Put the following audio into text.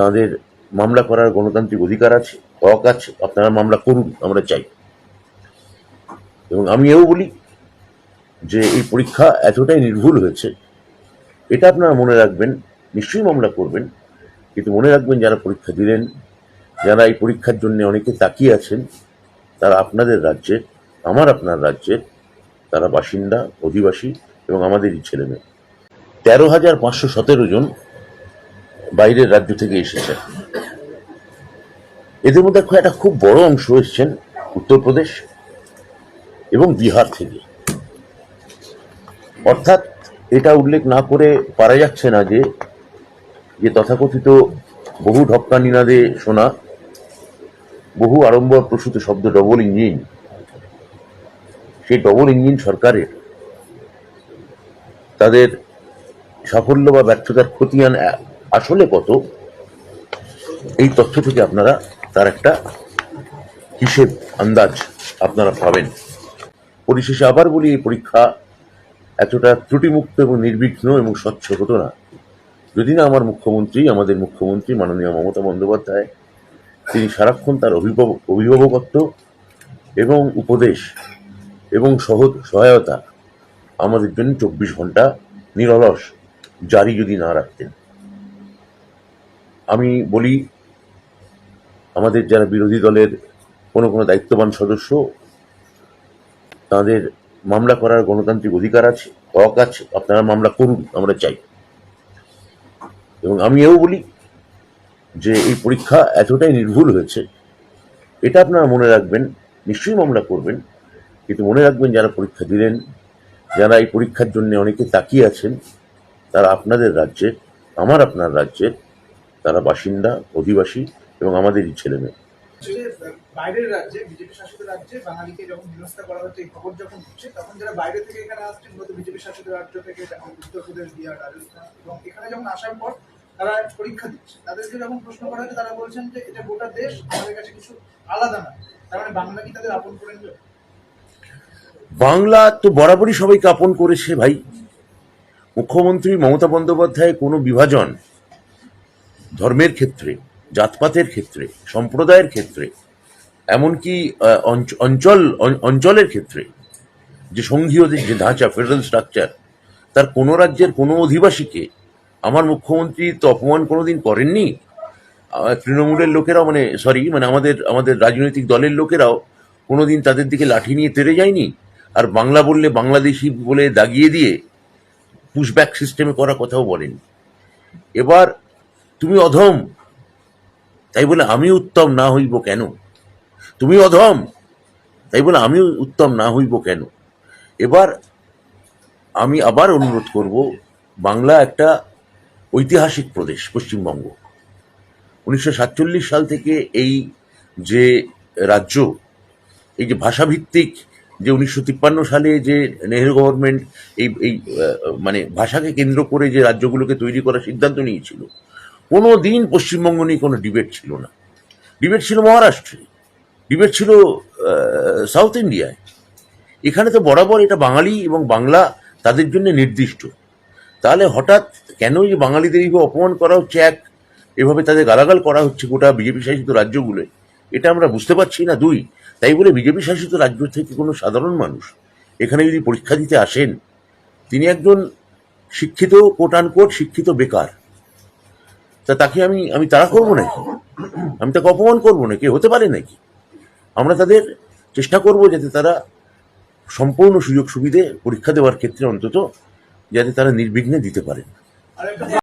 তাদের মামলা করার গণতান্ত্রিক অধিকার আছে, হক আছে, আপনারা মামলা করুন, আমরা চাই। এবং আমি এও বলি যে এই পরীক্ষা এতটাই নির্ভুল হয়েছে, এটা আপনারা মনে রাখবেন, নিশ্চয়ই মামলা করবেন, কিন্তু মনে রাখবেন যারা পরীক্ষা দিলেন, যারা এই পরীক্ষার জন্য অনেকে তাকিয়ে আছেন, তারা আপনাদের রাজ্যের আমার আপনার রাজ্যের তারা বাসিন্দা, অধিবাসী এবং আমাদেরই ছেলে মেয়ে তেরো হাজার পাঁচশো সতেরো জন বাইরের রাজ্য থেকে এসেছেন। এদের মধ্যে একটা খুব বড় অংশ এসেছেন উত্তরপ্রদেশ এবং বিহার থেকে। অর্থাৎ এটা উল্লেখ না করে পারা যাচ্ছে না যে তথাকথিত বহু ঢক্কা নিনাদে শোনা, বহু আড়ম্বর প্রসূত শব্দ ডবল ইঞ্জিন, সেই ডবল ইঞ্জিন সরকারের তাদের সাফল্য বা ব্যর্থতার খতিয়ান আসলে কত? এই তথ্য থেকে আপনারা তার একটা হিসেব, আন্দাজ আপনারা পাবেন। পরিশেষে আবার বলি, এই পরীক্ষা এতটা ত্রুটিমুক্ত এবং নির্বিঘ্ন এবং স্বচ্ছ হতো না। যদি না আমার মুখ্যমন্ত্রী, আমাদের মুখ্যমন্ত্রী মাননীয় মমতা বন্দ্যোপাধ্যায়, তিনি সারাক্ষণ তার অভিভাবক অভিভাবকত্ব এবং উপদেশ এবং সহ সহায়তা আমাদের জন্য চব্বিশ ঘণ্টা নিরলস, জারি যদি না রাখতেন। আমি বলি, আমাদের যারা বিরোধী দলের কোনো কোনো দায়িত্ববান সদস্য, তাদের মামলা করার গণতান্ত্রিক অধিকার আছে, হক আছে, আপনারা মামলা করুন, আমরা চাই। এবং আমি এও বলি যে এই পরীক্ষা এতটাই নির্ভুল হয়েছে, এটা আপনারা মনে রাখবেন, নিশ্চয়ই মামলা করবেন, কিন্তু মনে রাখবেন যারা পরীক্ষা দিলেন, যারা এই পরীক্ষার জন্য অনেকে তাকিয়ে আছেন, তারা আপনাদের রাজ্যের, আমার আপনার রাজ্যের তারা বাসিন্দা অধিবাসী এবং আমাদেরই ছেলে মেয়ে বাইরের রাজ্যে বিজেপি শাসিত রাজ্যে বাঙালিকে যখন হেনস্থা করা হচ্ছে এই খবর যখন হচ্ছে তখন যারা বাইরে থেকে এখানে মূলত বিজেপি শাসিত রাজ্য থেকে উত্তরপ্রদেশ বিহার রাজস্থান এবং এখানে যখন আসার পর তারা পরীক্ষা দিচ্ছে। তাদেরকে যখন প্রশ্ন করা হচ্ছে তারা বলছেন যে এটা গোটা দেশ আমাদের কাছে কিছু আলাদা না। তার মানে বাংলা কি তাদের আপন করে নিল? বাংলা তো বরাবরই সবাইকে আপন করেছে ভাই। মুখ্যমন্ত্রী মমতা বন্দ্যোপাধ্যায় কোনো বিভাজন ধর্মের ক্ষেত্রে, জাতপাতের ক্ষেত্রে, সম্প্রদায়ের ক্ষেত্রে, এমনকি অঞ্চল অঞ্চলের ক্ষেত্রে, যে সংঘীয় যে যে ধাঁচা, ফেডারেল স্ট্রাকচার, তার কোনো রাজ্যের কোনো অধিবাসীকে আমার মুখ্যমন্ত্রী তো অপমান কোনোদিন করেননি? তৃণমূলের লোকেরাও মানে সরি মানে আমাদের আমাদের রাজনৈতিক দলের লোকেরাও কোনোদিন তাদের দিকে লাঠি নিয়ে তেড়ে যায়নি? আর বাংলা বললে বাংলাদেশি বলে দাগিয়ে দিয়ে পুশব্যাক সিস্টেমে করা কথাও বলেনি এবার তুমি অধম। তাই বলে আমি উত্তম না হইব কেন? তুমি অধম। তাই বলে আমি উত্তম না হইব কেন? এবার আমি আবার অনুরোধ করব বাংলা একটা ঐতিহাসিক প্রদেশ, পশ্চিমবঙ্গ। উনিশশো সাতচল্লিশ সাল থেকে এই যে রাজ্য, এই যে ভাষাভিত্তিক যে উনিশশো তিপ্পান্ন সালে যে নেহেরু গভর্নমেন্ট এই এই মানে ভাষাকে কেন্দ্র করে যে রাজ্যগুলোকে তৈরি করার সিদ্ধান্ত নিয়েছিল কোনো দিন পশ্চিমবঙ্গ নিয়ে কোনো ডিবেট ছিল না। ডিবেট ছিল মহারাষ্ট্রে। ডিবেট ছিল সাউথ ইন্ডিয়ায় এখানে তো বরাবর এটা বাঙালি এবং বাংলা তাদের জন্য নির্দিষ্ট। তাহলে হঠাৎ কেন যে বাঙালিদের এইভাবে অপমান করা হচ্ছে এক? এভাবে তাদের গালাগাল করা হচ্ছে গোটা বিজেপি শাসিত রাজ্যগুলোয়। এটা আমরা বুঝতে পারছি না, দুই। তাই বলে বিজেপি শাসিত রাজ্য থেকে কোনো সাধারণ মানুষ এখানে যদি পরীক্ষা দিতে আসেন, তিনি একজন শিক্ষিত কোট আনকোট শিক্ষিত বেকার। তা তাকে আমি আমি তারা করব নাকি? আমি তাকে অপমান করব নাকি? হতে পারে নাকি? আমরা তাদের চেষ্টা করব যাতে তারা সম্পূর্ণ সুযোগ সুবিধে পরীক্ষা দেওয়ার ক্ষেত্রে অন্তত যাতে তারা নির্বিঘ্নে দিতে পারেন।